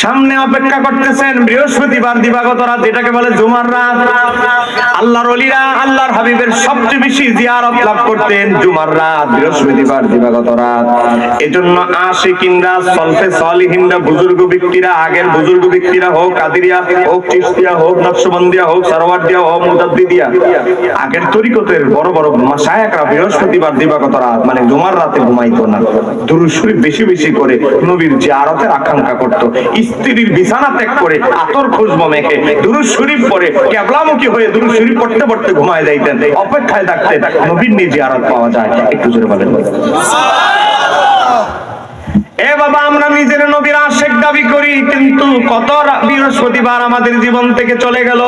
সামনে অপেক্ষা করতেছেন বৃহস্পতিবার দিবাগত রাত যেটাকে বলে জুমার রাত। আল্লাহর অলিরা, আল্লাহর হাবিবের সবচেয়ে বেশি জিয়ারত লাভ করতেন জুমার রাত, বৃহস্পতিবার দিবাগত রাত। এজন্য আশিকিনরা, সলফে সলিহিনরা, বুজুর্গ ব্যক্তিরা, আগের বুজুর্গ ব্যক্তিরা হোক কাদিরিয়া হোক, চিশতিয়া হোক, নকশবন্দিয়া হোক সারওয়ার্দিয়া হোক মুজাদ্দিদিয়া আগের তরিকতের বড় বড় মাসায়াকরা বৃহস্পতিবার দিবাগত রাত মানে জুমার রাতে ঘুমাইতো না। দুরুদ বেশি বেশি করে নবীর জিয়ারতের আকাঙ্ক্ষা করত। স্ত্রীর বিছানা ত্যাগ করে আতর খুশবো মেখে দুরু শরীফ পরে ক্যাবলামুখী হয়ে দুরু শরীফ পড়তে পড়তে ঘুমায় যাইতেন। অপেক্ষায় থাকতে নবীন নিজে আরাত পাওয়া যায়। একটু জোরে বলেন। এ বাবা আমরা নিজের আশেক দাবি করি, কিন্তু কত বৃহস্পতিবার আমাদের জীবন থেকে চলে গেল।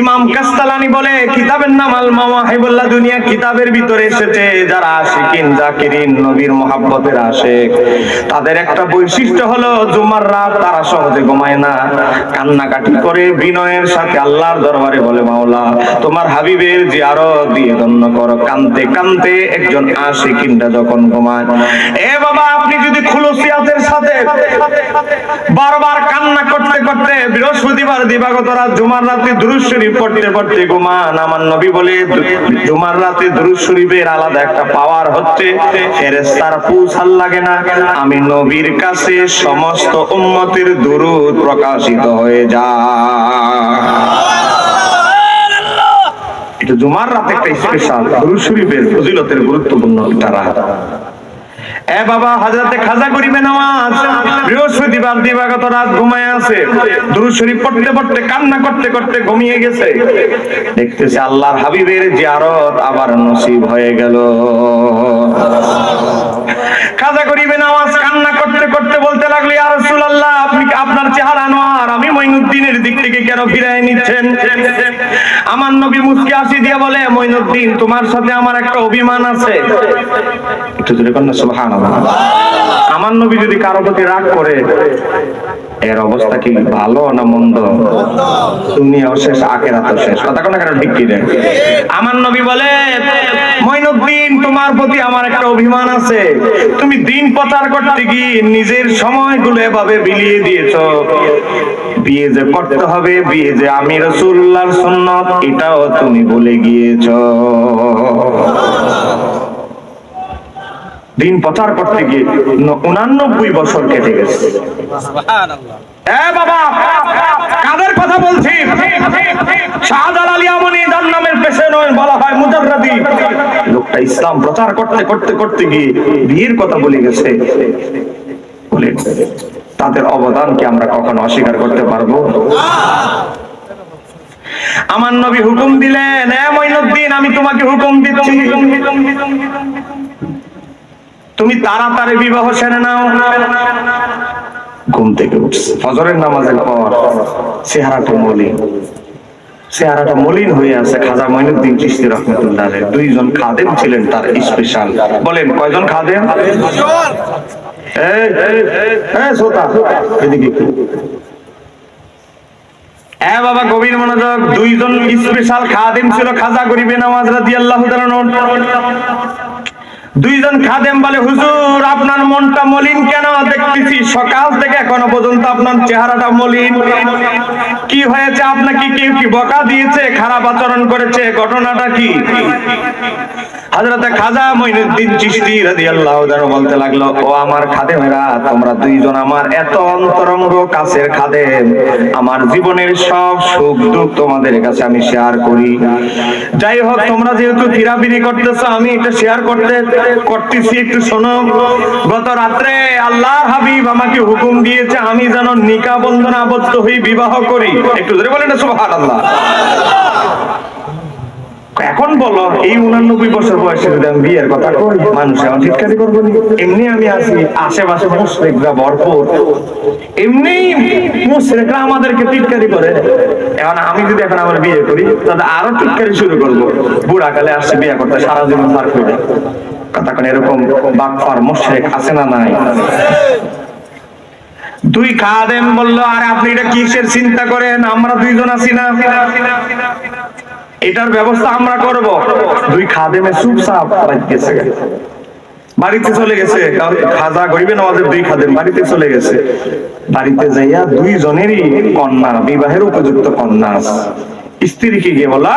ইমাম কাস্তালানি বলে, কিতাবের নাম আল মাওয়াহিবুল্লাহ, দুনিয়া কিতাবের ভিতরে এসেছে। যারা আশিকিন, জাকিরিন, নবীর মোহাব্বতের আশেক। তাদের একটা বৈশিষ্ট্য হলো, জুমার রাত তারা সহজে ঘুমায় না। কান্নাকাটি করে বিনয়ের সাথে আল্লাহর দরবারে বলে, মাওলা, তোমার হাবিবের জিয়ারত দিয়ে ধন্য করো। কানতে কানতে একজন আশিকিনটা যখন ঘুমায়, এ বাবা, আপনি যদি খুলসিয়াতের বারবার কান্না করতে করতে বৃহস্পতিবার দিবাগত রাত, জুমার রাতে দুরুদ পড়তে পড়তে ঘুমান। আমার নবী বলে জুমার রাতে দুরুদ আলাদা একটা পাওয়ার হচ্ছে। ফেরেশতার লাগে না। আমি নবীর কাছে সমস্ত উম্মতের দুরুদ প্রকাশিত হয়ে যায় এটা জুমার রাতে একটা স্পেশাল দুরুদ শরীফের ফজিলতের গুরুত্বপূর্ণ একটা রাত। এ বাবা হাজরাতে খাজা করিবে নামাজ। বৃহস্পতিবার দিবাগত রাত ঘুমায় আছে। দুরুদ শরীফ পড়তে পড়তে, কান্না করতে করতে ঘুমিয়ে গেছে। দেখতেছে আল্লাহর হাবিবের জিয়ারত আবার নসিব হয়ে গেল। খাজা করিবে নামাজ কান্না করতে করতে বলতে লাগল, ইয়া রাসূলুল্লাহ, আপনি আপনার চেহারা নোয়ার? আমি মঈনুদ্দিনের দিক থেকে কেন ফিরায় নিচ্ছেন? আমার নবী মুস্কি আসি দিয়ে বলে মঈনুদ্দিন তোমার সাথে আমার একটা অভিমান আছে। আমার নবী যদি কারও প্রতি রাগ করে, এর অবস্থা কি ভালো না মন্দ? দুনিয়াও শেষ, আখেরাতও শেষ। কথা কোন কারণ ঠিক কি আমার নবী বলে মঈনুদ্দিন তোমার প্রতি আমার একটা অভিমান আছে। তুমি দিন প্রচার করতে গিয়ে নিজের সময়গুলো এভাবে বিলিয়ে দিয়েছ। বিয়ে যে করতে হবে বিয়ে যে আমি রসুল্লাহর সুন্নত এটাও তুমি ভুলে গিয়েছো। দিন প্রচার করতে গিয়ে উনানব্বই বছর কেটে গেছে। এ বাবা কাদের কথা বলছি? শাহজালাল আলী যার নামের পেশে নয় বলা হয় মুজাররাদি। লোকটা ইসলাম প্রচার করতে করতে করতে গিয়ে বিয়ের কথা বলে গেছে। বলে তাদের অবদানকে আমরা কখনো অস্বীকার করতে পারব? আমার নবী হুকুম দিলেন আমি তোমাকে হুকুম দিচ্ছি। তুমি তাড়াতাড়ি বিবাহ সেরে নাও। ঘুম থেকে উঠছে। ফজরের নামাজের পর চেহারাটা মলিন। চেহারাটা মলিন হয়ে আছে খাজা মঈনুদ্দিন চিশতি রহমতুল্লাহ। দুইজন খাদেম ছিলেন তার স্পেশাল বলেন, কয়জন খাদেম? বাবা গভীর মনোযোগ, দুইজন খাদেম ছিল, খাজা দুইজন খাদেম বলে, হুজুর, আপনার মনটা মলিন কেন দেখতেছি? সকাল থেকে এখনও পর্যন্ত আপনার চেহারাটা মলিন। কি হয়েছে? আপনাকে কেউ কি বকা দিয়েছে? খারাপ আচরণ করেছে? ঘটনাটা কি? হাজরতে খাজা মঈনুদ্দিন চিশতি রাদিয়াল্লাহু তাআলা বলতে লাগল, ও আমার খাদেমেরা তোমরা দুইজন আমার এত অন্তরঙ্গ কাছের খাদেম আমার জীবনের সব সুখ দুঃখ তোমাদের কাছে আমি শেয়ার করি। যাই হোক, তোমরা যেহেতু ফিরাফিরি করতেছো, আমি এটা শেয়ার করতে করতেছি। একটু শোনো, গত রাত্রে আল্লাহ হাবিব আমাকে হুকুম দিয়েছে, আমি যেন নিকা বন্ধন আবদ্ধ হই, বিবাহ করি। একটু ধরে বলেন সুবহানাল্লাহ। এখন বলো, এই উনানব্বই বছর বয়সে যদি আমি বিয়ের কথা কই, মানুষ আমার চিৎকারি করব এমনি আমি আছি, আশেপাশে মুসলিকরা ভরপুর। এমনি মুসলিকরা আমাদেরকে টিটকারি করে। এখন আমি যদি এখন আমার বিয়ে করি, তাহলে আরও টিটকারি শুরু করব। বুড়া কালে আসছে বিয়ে করতে সারা জীবন পার করে কথা কোন, এরকম বাকফার মুশরিক আছে না নাই? দুই খাদেম বলল, আর আপনি এটা কিসের চিন্তা করেন? আমরা দুইজন আছি না? এটার ব্যবস্থা আমরা করব। দুই খাদেমে চুপচাপ গেছে বাড়িতে চলে গেছে। কারণ খাজা গরিবে নওয়াজের দুই খাদেম বাড়িতে চলে গেছে। বাড়িতে যাইয়া দুই জনেরই কন্যা, বিবাহের উপযুক্ত কন্যা আছে। স্ত্রীকে গিয়ে বলো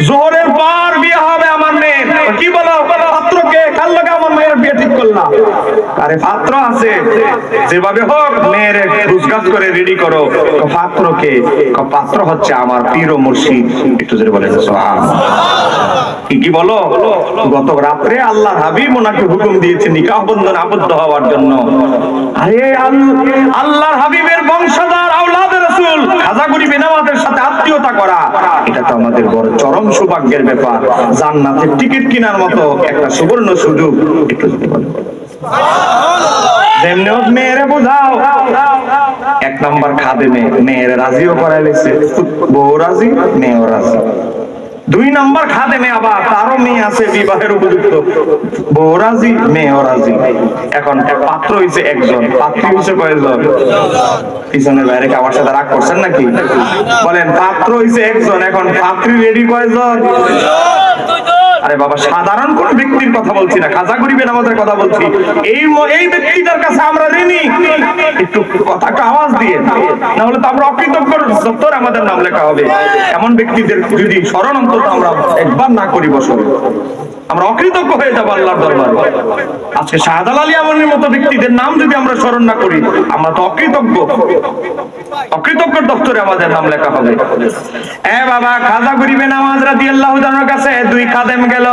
জোহরের পর বিয়ে হবে আমার মেয়ের। কি বলো, পাত্রকে কার লগে আমার মেয়ের বিয়ে ঠিক করলাম? আরে পাত্র আছে, যেভাবে হোক মেয়ের গুজগাছ করে রেডি করো। পাত্রকে পাত্র হচ্ছে আমার পীর ও মুর্শিদ। একটু জোরে বলে কি বলো? গত রাত্রে আল্লাহ হাবিব ওনাকে হুকুম দিয়েছে নিকাহ বন্ধন আবদ্ধ হওয়ার জন্য। আরে আল- আল্লাহর হাবিবের বংশধর, আওলাদ রাসূল খাজাগুড়ি বেনামাদের সাথে আত্মীয়তা করা, এটা তো আমাদের বড় চরম সৌভাগ্যের ব্যাপার। জান্নাতের টিকিট কেনার মতো একটা সুবর্ণ সুযোগ একটু মেয়েরে বোঝাও। এক নাম্বার খাদে মেয়ে মেয়ের রাজিও করাই লেছে বউ রাজি, মেয়েও রাজি। দুই নাম্বার মেয়ে আবার তারও মেয়ে আছে বিবাহের উপযুক্ত। বৌরাজি মেয়ে রাজি। এখন পাত্র হইছে একজন, পাত্রী হইছে কয়েকজন। পিছনে বাইরে আমার সাথে রাগ করছেন নাকি? বলেন, পাত্র হইছে একজন, এখন পাত্রী রেডি কয়জন? আরে বাবা, সাধারণ কোন ব্যক্তির কথা বলছি না। খাজা গরিবের আমাদের কথা বলছি। এই এই ব্যক্তিটার কাছে আমরা ঋণী। একটু কথাটা আওয়াজ দিয়ে। না হলে তো আমরা অকৃতজ্ঞ। দপ্তর আমাদের নাম লেখা হবে। এমন ব্যক্তিদের যদি স্মরণ অন্তত আমরা একবার না করি বছর, আমরা অকৃতজ্ঞ হয়ে যাব আল্লাহর দরবারে। আজকে শাহজাল আলী আমনের মতো ব্যক্তিদের নাম যদি আমরা স্মরণ না করি, আমরা তো অকৃতজ্ঞ। অকৃতজ্ঞ দপ্তরে আমাদের নাম লেখা হবে। এ বাবা, খাজা গরিবে নামাজ রাদি আল্লাহ কাছে দুই খাদেম গেল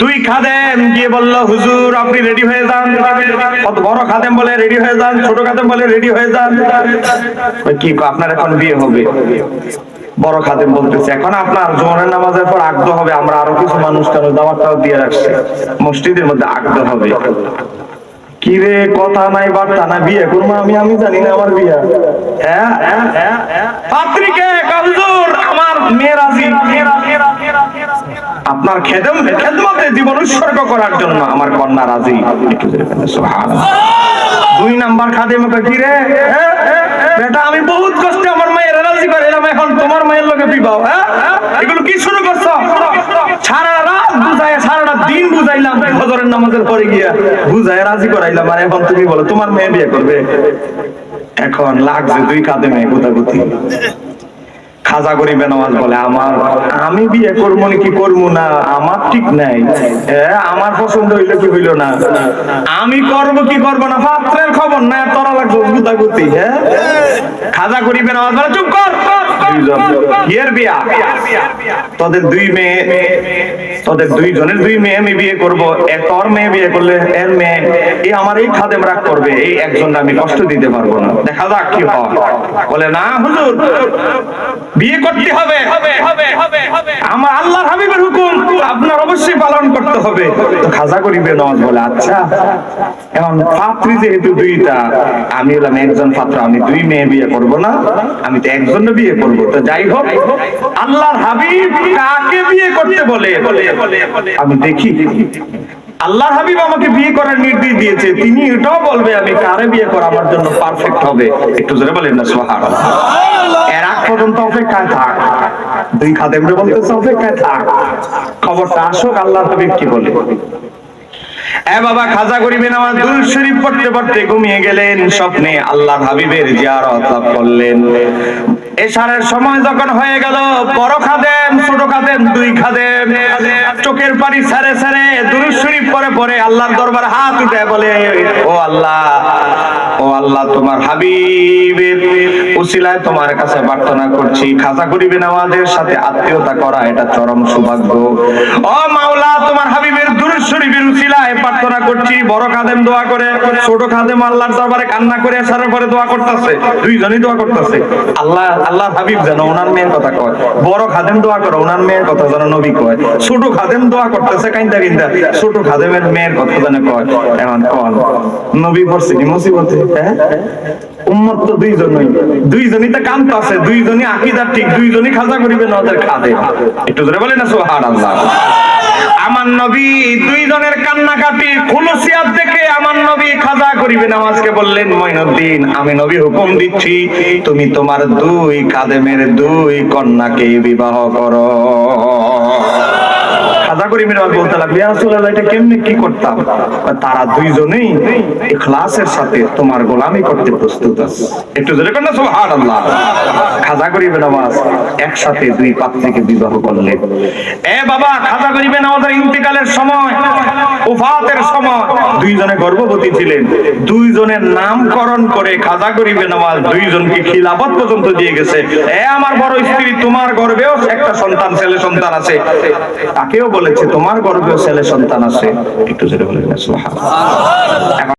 দুই খাদেম গিয়ে বলল হুজুর আপনি রেডি হয়ে যান। কত বড় খাদেম বলে রেডি হয়ে যান। ছোট খাদেম বলে রেডি হয়ে যান। কি আপনার এখন বিয়ে হবে? বড় খাদেম বলতেছে এখন আপনার জোহরের নামাজের পর আগ্রহ হবে আমরা আরও কিছু মানুষ কেন দাওয়াতটাও দিয়ে রাখছি। মসজিদের মধ্যে আগ্রহ হবে। কি রে কথা নাই বার্তা না বিয়ে করব আমি? আমি জানি না আমার বিয়ে। হ্যাঁ? পাত্রীকে কয়, হুজুর আমার মেয়ে রাজি। আপনার খেদম খেদমতে জীবন উৎসর্গ করার জন্য আমার কন্যা রাজি। দুই নাম্বার খাদেম কি রে? হ্যাঁ? বেটা, আমি বহুত কষ্টে আমার মায়ের রাজি করাইলাম এখন তোমার মায়ের লোকে বিবাহ হ্যাঁ? এগুলো কি শুরু করছ? সারা রাত বুঝাই সারাটা দিন বুঝাইলাম, ফজরের নামাজের পরে গিয়া বুঝাই রাজি করাইলাম, আর এখন তুমি বলো, তোমার মেয়ে বিয়ে করবে? এখন লাগছে দুই কাঁদে মেয়ে গুতাগুতি খাজা গরিবে নামাজ বলে, আমার আমি বিয়ে করব কি করব না? আমার ঠিক নাই। আমার পছন্দ হইল কি হইল না? আমি করব কি করব না? পাত্রের খবর না, তোরা লাগছে গুতাগুতি হ্যাঁ খাজা গরিবে নামাজ বলে, চুপ কর বিয়া। তোদের দুই মেয়ে, তোদের দুই মেয়ে আমি বিয়ে মেয়ে বিয়ে করলে মেয়ে এই আমার এই করবে, এই আমি কষ্ট দিতে পারব না। দেখা যাক কি হয়। বলে, না, হুজুর বিয়ে করতে হবে। আমার আল্লাহর হাবিবের হুকুম আপনার অবশ্যই পালন করতে হবে। তো খাজা করিবে নওয়াজ বলে আচ্ছা এখন পাত্রী যেহেতু দুইটা আমি হলাম একজন পাত্র আমি দুই মেয়ে বিয়ে করব না আমি তো একজন বিয়ে করব। তো যাই হোক আল্লাহর হাবিব কাকে বিয়ে করতে বলে? আমি দেখি। আল্লাহর হাবিব আমাকে বিয়ে করার নির্দেশ দিয়েছে। তিনি এটাও বলবে, আমি কারে বিয়ে করা আমার জন্য পারফেক্ট হবে? একটু জোরে বলেন না সোহার এর আগ পর্যন্ত অপেক্ষায় থাক। দুই বলতেছে, অপেক্ষায় থাক। খবরটা আসুক হাবিব কি বলে? এ বাবা, খাজা গরিবেন আমার দুরুদ শরীফ পড়তে পড়তে ঘুমিয়ে গেলেন। স্বপ্নে আল্লাহর হাবিবের জিয়ারত লাভ করলেন। এশারের সময় যখন হয়ে গেল, বড় চোখের পানি সারে সারে শরীফ পরে পরে আল্লাহর দরবার হাত উঠে বলে, ও আল্লাহ ও আল্লাহ তোমার তোমার কাছে প্রার্থনা করছি। খাজা করিবেন আমাদের সাথে আত্মীয়তা করা, এটা চরম সৌভাগ্য। ও মাওলা, তোমার হাবিবের দুরুদ শরীফের উসিলায় প্রার্থনা করছি বড় খাদেম দোয়া করে, ছোট খাদেম আল্লাহর দরবারে কান্না করে আসার পরে দোয়া করতেছে, দুইজনই দোয়া করতেছে। আল্লাহ, আল্লাহর হাবিব যেন ওনার মেয়ের কথা কয়, বড় খাদেম দোয়া করে ওনার মেয়ের কথা যেন নবী কয়, ছোট খাদেম দোয়া করতেছে কাইন্দা কাইন্দা, ছোট খাদেমের মেয়ের কথা যেন কয়, এখন কল নবী পড়ছে কি মুসিবতে? হ্যাঁ? উম্মত তো দুইজনই দুইজনই তো কান্ত আছে দুইজনই আকিদার ঠিক, দুইজনই খাজা করিবে না ওদের খাদে। একটু ধরে বলে না, সুবহানাল্লাহ। আমার নবী দুইজনের কান্নাকাটি, খুলুসিয়াত দেখে আমার নবী খাজা করিবে নামাজকে বললেন মঈনুদ্দিন আমি নবী হুকুম দিচ্ছি, তুমি তোমার দুই কাদেমের দুই কন্যাকে বিবাহ করো। খাজা আবার বলতে রাসূলুল্লাহ, এটা কেমনে কি করতাম? তারা দুইজনেই ইখলাসের সাথে তোমার গোলামি করতে প্রস্তুত আছে। একটু জোরে কর না, সুবহানাল্লাহ। খাজা আওয়াজ একসাথে দুই পাত্রীকে বিবাহ এ বাবা, খাজা আমাদের ইন্তেকালের সময়, উফাতের সময়। দুইজনে গর্ভবতী ছিলেন। দুইজনের নামকরণ করে খাজা করিবে নামাজ, দুইজনকে খিলাফত পর্যন্ত দিয়ে গেছে। এ আমার বড় স্ত্রী, তোমার গর্ভেও একটা সন্তান, ছেলে সন্তান আছে। তাকেও বলেছে তোমার গর্ভেও ছেলে সন্তান আছে। একটু জোরে বলে